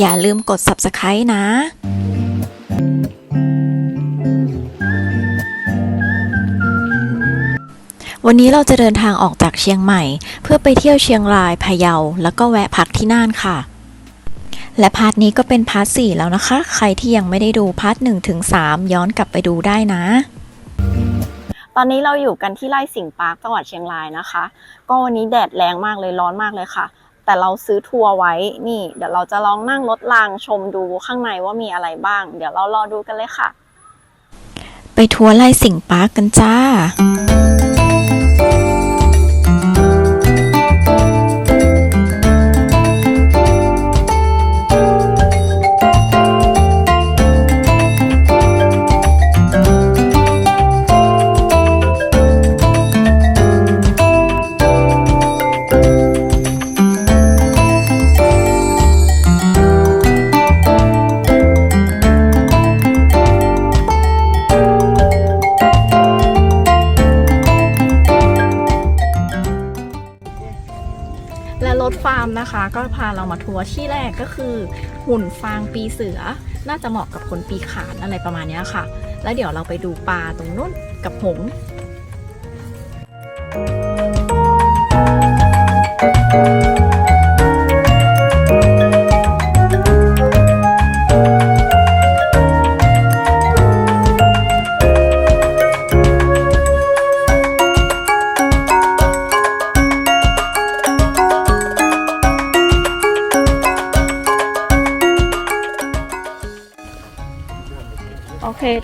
อย่าลืมกด subscribe นะวันนี้เราจะเดินทางออกจากเชียงใหม่ เพื่อไปเที่ยวเชียงรายพะเยา แล้วก็แวะพักที่น่านค่ะ และพาร์ทนี้ก็เป็นพาร์ท 4 แล้วนะคะ ใครที่ยังไม่ได้ดูพาร์ท1ถึง3ย้อนกลับไปดูได้นะ ตอนนี้เราอยู่กันที่ไร่สิงห์ปาร์คจังหวัดเชียงรายนะคะ ก็วันนี้แดดแรงมากเลยร้อนมากเลยค่ะ แต่เราซื้อทัวร์ไว้นี่ เดี๋ยวเราจะลองนั่งรถรางชมดูข้างในว่ามีอะไรบ้าง เดี๋ยวเรารอดูกันเลยค่ะ ไปทัวร์ไร่สิงห์ปาร์คกันจ้า นะคะ ก็พาเรามาทัวร์ที่แรกก็คือ หุ่นฟางปีเสือ น่าจะเหมาะกับคนปีขานอะไรประมาณนี้ค่ะ แล้วเดี๋ยวเราไปดูปลาตรงนู้นกับหงส์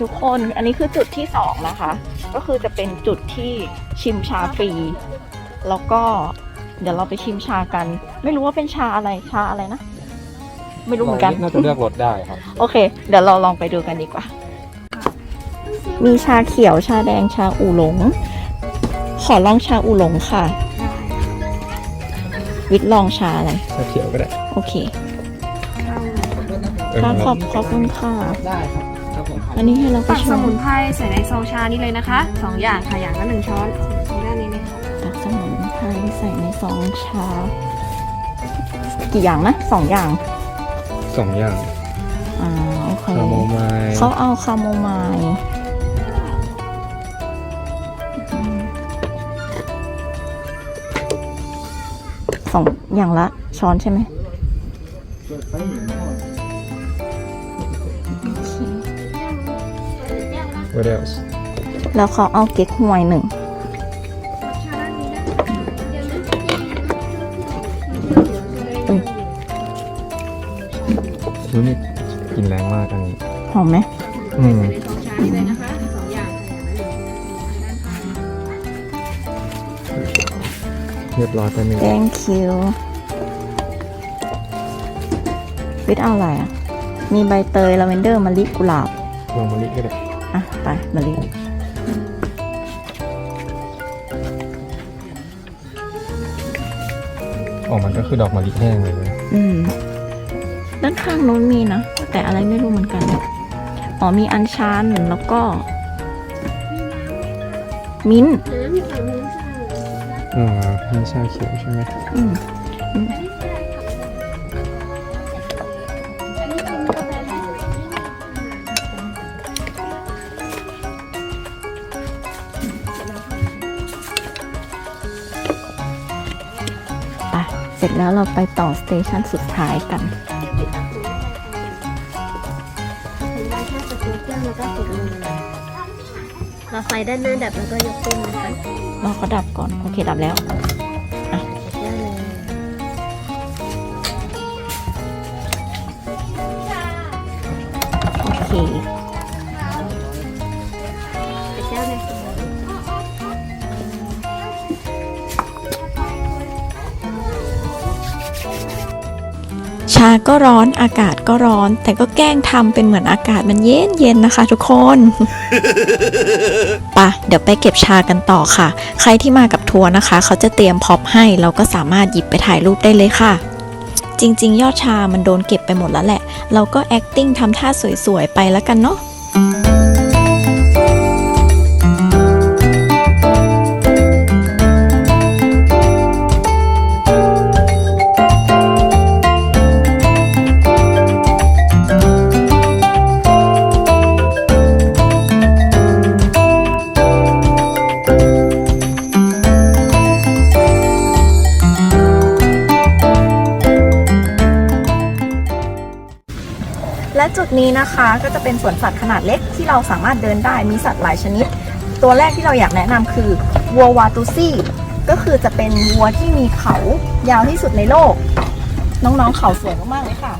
ทุกคน อันนี้คือจุดที่สองนะคะ ก็คือจะเป็นจุดที่ชิมชาฟรี แล้วก็เดี๋ยวเราไปชิมชากัน ไม่รู้ว่าเป็นชาอะไรชาอะไรนะ ไม่รู้เหมือนกัน น่าจะเลือกรถได้ครับ โอเค เดี๋ยวเราลองไปดูกันดีกว่า มีชาเขียวชาแดงชาอูหลง ขอลองชาอูหลงค่ะ วิทย์ลองชาอะไร ชาเขียวก็ได้ โอเคเออค่ะขอบขอบคุณค่ะ ได้ครับครับผม อันนี้ให้เราไปตักชสมมุนไพรใส่ในซองชานี่เลยนะคะสองอย่างค่ะอย่างละหนึ่งช้อนตรงด้านนี้เลยค่ะตักสมุนไพรใส่ในซองชา กี่อย่างนะสองอย่างสองอย่างอ่าโอเคคาโมไมล์เขาเอาคาโมไมล์อืมสองอย่างละช้อนใช่ไหม วอเดลส์แล้วเขาเอาเก๊กฮวยหนึ่งรู้นี่กลินแรงมากอันนี้ หอมไหม อืมใส่ในซองชานี่เลยนะคะสองอย่างค่ะอย่างละหนึ่งเรียบร้อยไปหนึ่ง thank you วิทย์เอาอะไรอะ มีใบเตยลาเวนเดอร์มะลิกุหลาบ ลองมะลิก็ได้อะ ไปมะลิออกมันก็คือดอกมะลิแห้งเลยเว้ยอืม ด้านข้างนู้นมีนะ แต่อะไรไม่รู้เหมือนกัน อ๋อมีอัญชันแล้วก็ มิ้นท์อ่ามีชาเขียวใช่ไหม อืม ร็จแล้วเราไปต่อสเตชันสุดท้ายกันเราไฟด้านหน้าดับแล้วก็ยกขึ้นนะคะเราก็ดับก่อน โอเค ดับแล้วได้เลยโอเค ชาก็ร้อนอากาศก็ร้อน แต่ก็แกล้งทำเป็นเหมือนอากาศมันเย็นเย็นนะคะ ทุกคนปะเดี๋ยวไปเก็บชากันต่อค่ะ ใครที่มากับทัวร์นะคะ เขาจะเตรียมพ็อปให้เราก็สามารถหยิบไปถ่ายรูปได้เลยค่ะ จริง ๆ ยอดชามันโดนเก็บไปหมดแล้วแหละ เราก็ acting ทำท่าสวยๆไปแล้วกันเนาะ นี้นะคะก็จะเป็นสวนสัตว์ขนาดเล็กที่เราสามารถเดินได้มีสัตว์หลายชนิด ตัวแรกที่เราอยากแนะนำคือวัววาตูซี่ก็คือจะเป็นวัวที่มีเขายาวที่สุดในโลก น้องๆเขาสวยมากๆเลยค่ะ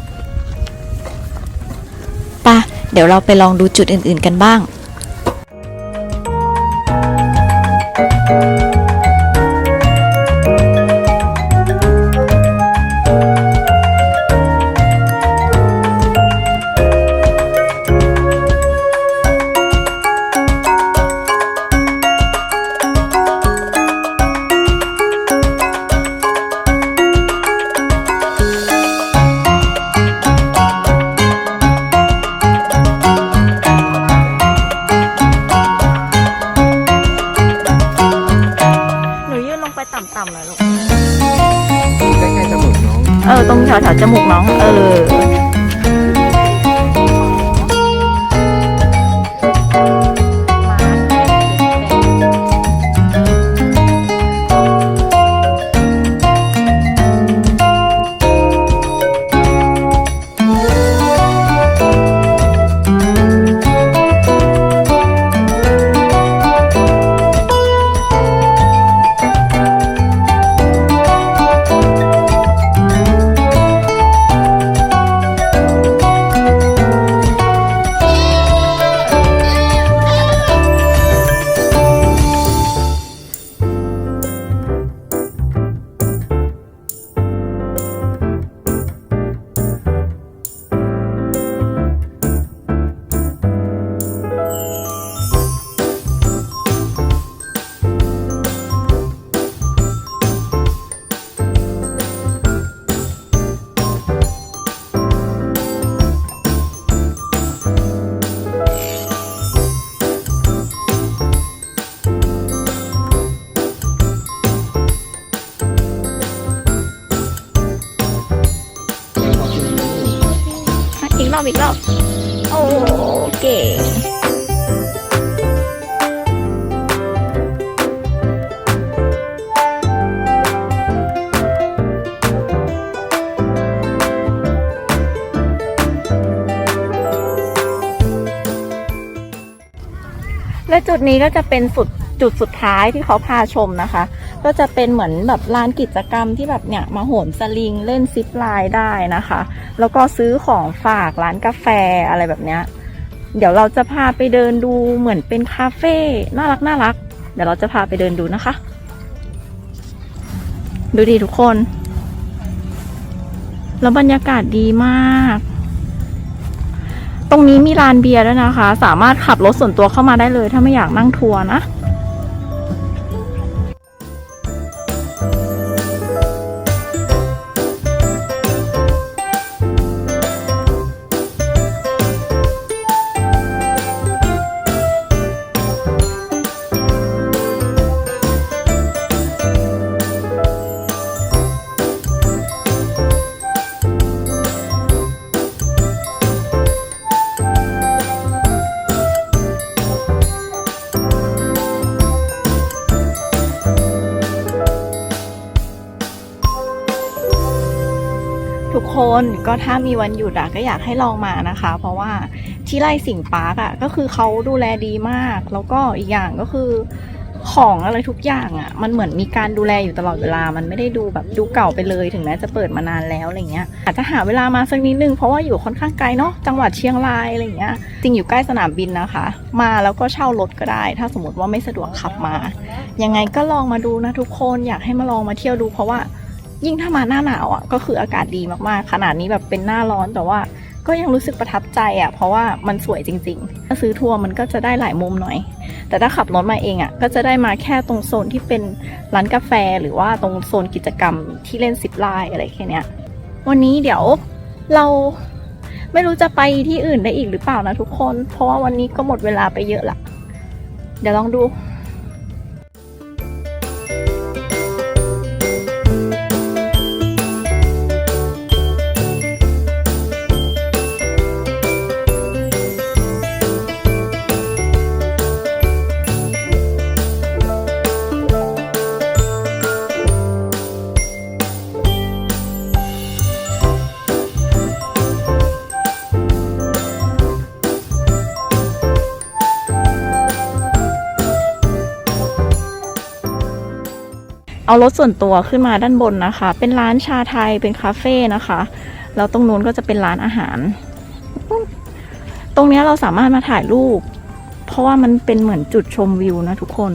ปะเดี๋ยวเราไปลองดูจุดอื่นๆกันบ้าง ตรงแถวแถวจมูกน้อง เออ รอบอีกรอบ โอเก่งและจุดนี้ก็จะเป็นสุด จุดสุดท้ายที่เขาพาชมนะคะ ก็จะเป็นเหมือนแบบลานกิจกรรมที่แบบเนี่ยมาโหนสลิงเล่นซิปไลน์ได้นะคะ แล้วก็ซื้อของฝากร้านกาแฟอะไรแบบเนี้ยเดี๋ยวเราจะพาไปเดินดูเหมือนเป็นคาเฟ่น่ารักน่ารัก เดี๋ยวเราจะพาไปเดินดูนะคะ ดูดีทุกคน แล้วบรรยากาศดีมาก ตรงนี้มีลานเบียร์ด้วยนะคะ สามารถขับรถส่วนตัวเข้ามาได้เลย ถ้าไม่อยากนั่งทัวร์นะ ทุกคนก็ถ้ามีวันหยุดอะก็อยากให้ลองมานะคะ เพราะว่าที่ไร่สิงปาร์กอะก็คือเขาดูแลดีมาก แล้วก็อีกอย่างก็คือของอะไรทุกอย่างอะมันเหมือนมีการดูแลอยู่ตลอดเวลา มันไม่ได้ดูแบบดูเก่าไปเลยถึงแม้จะเปิดมานานแล้วอะไรเงี้ยอาจจะหาเวลามาสักนิดนึงเพราะว่าอยู่ค่อนข้างไกลเนาะจังหวัดเชียงรายอะไรเงี้ยจริงอยู่ใกล้สนามบินนะคะ มาแล้วก็เช่ารถก็ได้ ถ้าสมมติว่าไม่สะดวกขับมายังไงก็ลองมาดูนะทุกคนอยากให้มาลองมาเที่ยวดูเพราะว่า ยิ่งถ้ามาหน้าหนาวอะก็คืออากาศดีมากๆ ขนาดนี้แบบเป็นหน้าร้อนแต่ว่าก็ยังรู้สึกประทับใจอะเพราะว่ามันสวยจริงๆ ถ้าซื้อทัวร์มันก็จะได้หลายมุมหน่อย แต่ถ้าขับรถมาเองอะก็จะได้มาแค่ตรงโซนที่เป็นร้านกาแฟหรือว่าตรงโซนกิจกรรมที่เล่นซิปไลน์อะไรแค่เนี้ยวันนี้เดี๋ยวเราไม่รู้จะไปที่อื่นได้อีกหรือเปล่านะทุกคน เพราะว่าวันนี้ก็หมดเวลาไปเยอะละเดี๋ยวลองดู เอารถส่วนตัวขึ้นมาด้านบนนะคะ เป็นร้านชาไทยเป็นคาเฟ่นะคะ แล้วตรงนู้นก็จะเป็นร้านอาหาร ตรงนี้เราสามารถมาถ่ายรูป เพราะว่ามันเป็นเหมือนจุดชมวิวนะทุกคน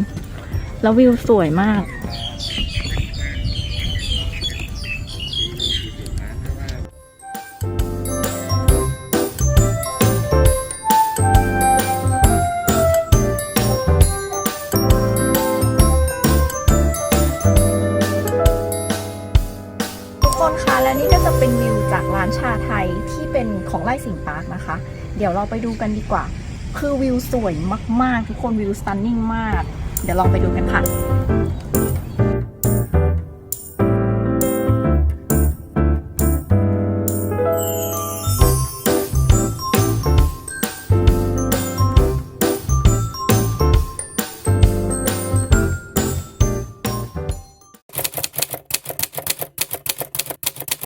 แล้ววิวสวยมาก ของไร่สิงปาร์คนะคะ เดี๋ยวเราไปดูกันดีกว่า คือวิวสวยมาก ๆ ทุกคนวิวสตันนิ่งมาก เดี๋ยวลองไปดูกันค่ะ